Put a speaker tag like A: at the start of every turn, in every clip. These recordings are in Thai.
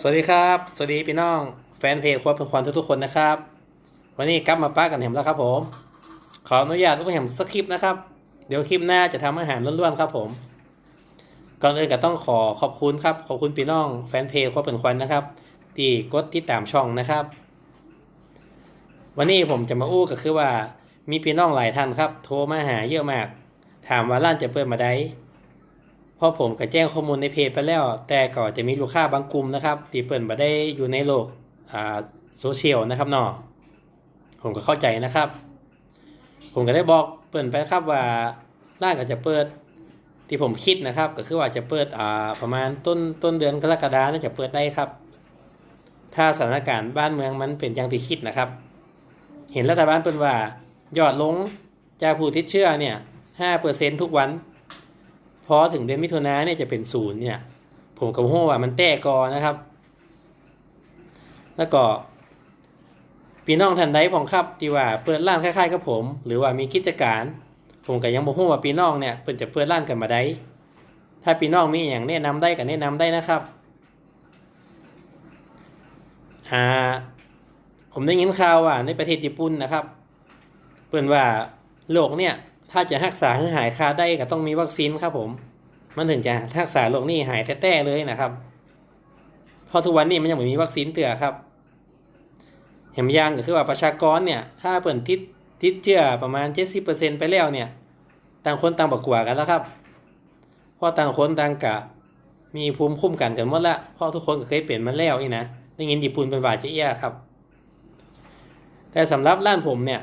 A: สวัสดีครับ สวัสดีพี่น้อง แฟนเพจครัวเป็นควันทุกๆคนนะครับ วันนี้กลับมาป้ากันแหมแล้วครับผม ขออนุญาตลูกแหมสักคลิปนะครับ เดี๋ยวคลิปหน้าจะทำอาหารล้วนๆครับผม ก่อนอื่นก็ต้องขอขอบคุณครับ ขอบคุณพี่น้อง แฟนเพจครัวเป็นควันนะครับ ที่กดติดตามช่องนะครับ วันนี้ผมจะมาอู้ก็คือว่ามีพี่น้องหลายท่านครับ โทรมาหาเยอะมาก ถามว่าร้านจะเปิดมาได้ พราะผมก็แจ้งข้อมูลในเพจไปแล้ว แต่ก็จะมีลูกค้าบางกลุ่มนะครับที่เปิดมาได้อยู่ในโลกอ่าโซเชียลนะครับเนาะผมก็เข้าใจนะครับ ผมก็ได้บอกเปิดไปครับว่าร้านก็จะเปิดที่ผมคิดนะครับ ก็คือว่าจะเปิดอ่าประมาณต้นต้นเดือนกรกฎาน่าจะเปิดได้ครับ ถ้าสถานการณ์บ้านเมืองมันเป็นอย่างที่คิดนะครับ เห็นรัฐบาลเป็นว่ายอดลงจากผู้ติดเชื้อเนี่ยห้าเปอร์เซ็นทุกวัน พอถึงเดือนมิถุนาเนี่ยจะเป็นศูนย์เนี่ย ผมกับโฮว่ามันแต้กอนะครับ แล้วก็พี่น้องท่านใดผมครับที่ว่าเปิดร้านคล้ายๆกับผม หรือว่ามีกิจการ ผมก็ยังบอกว่าพี่น้องเนี่ยเปิดจะเปิดร้านกันมาได้ถ้าพี่น้องมีอย่างแนะนำได้ก็แนะนำได้นะครับอ่าผมได้ยินข่าวว่าในประเทศญี่ปุ่นนะครับ เปิ่นว่าโรคเนี่ย ถ้าจะรักษาให้หายคาได้ก็ต้องมีวัคซีนครับผม มันถึงจะรักษาโรคนี้หายแท้ๆเลยนะครับ เพราะทุกวันนี้มันยังไม่มีวัคซีนเตือครับเห็นยังก็คือว่าประชากรเนี่ย ถ้าเปิ่นติดติดเชื้อประมาณ 70%ไปแล้วเนี่ย ต่างคนต่างบกกว่ากันแล้วครับ เพราะต่างคนต่างกะ มีภูมิคุ้มกันกันหมดละเพราะทุกคนก็เคยเปลี่ยนมาแล้วนี่นะได้ยินญี่ปุ่นเป็นหวาดเจียครับ แต่สำหรับร้านผมเนี่ย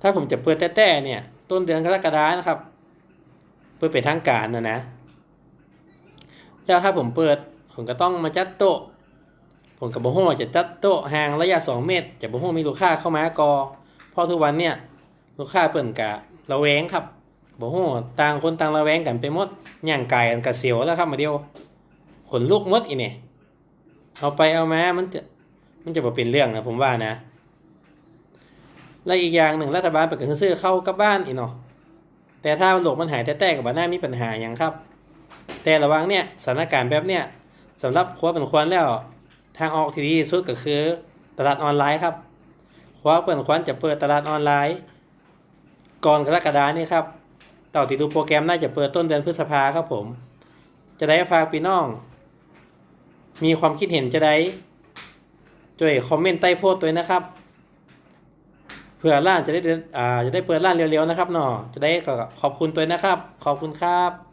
A: ถ้าผมจะเปิดแต่ๆเนี่ย ต้นเดือนกรกฎานะครับเปิดเป็นทางการนะนะ แล้วถ้าผมเปิด ผมก็ต้องมาจัดโต๊ะ ผมกับบ่ฮู้ว่าจะจัดโต๊ะห่างระยะ 2 เมตร จะบ่ฮู้มีลูกค้าเข้ามากอพราะทุกวันเนี่ยลูกค้าเปิ่นกะระแวงครับบ่ฮู้ต่างคนต่างระแวงกันไปหมดย่างไกายกันกะเสียวแล้วครับมาเดียวขนลุกมดอีเนี่ยเอาไปเอามามันจะมันจะบ่เป็นเรื่องนะผมว่านะ และอีกอย่างหนึ่งรัฐบาลเปิดการซื้อเข้ากับบ้านอีกเนาะแต่ถ้าโลกมันหายแต้ๆกับบ้านหน้ามีปัญหาอย่างครับ แต่ระวังเนี่ยสถานการณ์แบบเนี้ยสำหรับครัวเป็นควรแล้ว ทางออกที่ดีที่สุดก็คือตลาดออนไลน์ครับครัวเป็นควรจะเปิดตลาดออนไลน์ ก่อนกรกฎานี่ครับต่อติดดูโปรแกรมน่าจะเปิดต้นเดือนพฤษภาครับผม จะได้ฝากพี่น้อง มีความคิดเห็นจะได้ช่วยคอมเมนต์ใต้โพสต์ด้วยนะครับ เพื่อร้านจะได้เดินอ่าจะได้เปิดร้านเร็วๆนะครับเนาะจะได้ขอบคุณตัวนะครับ ขอบคุณครับ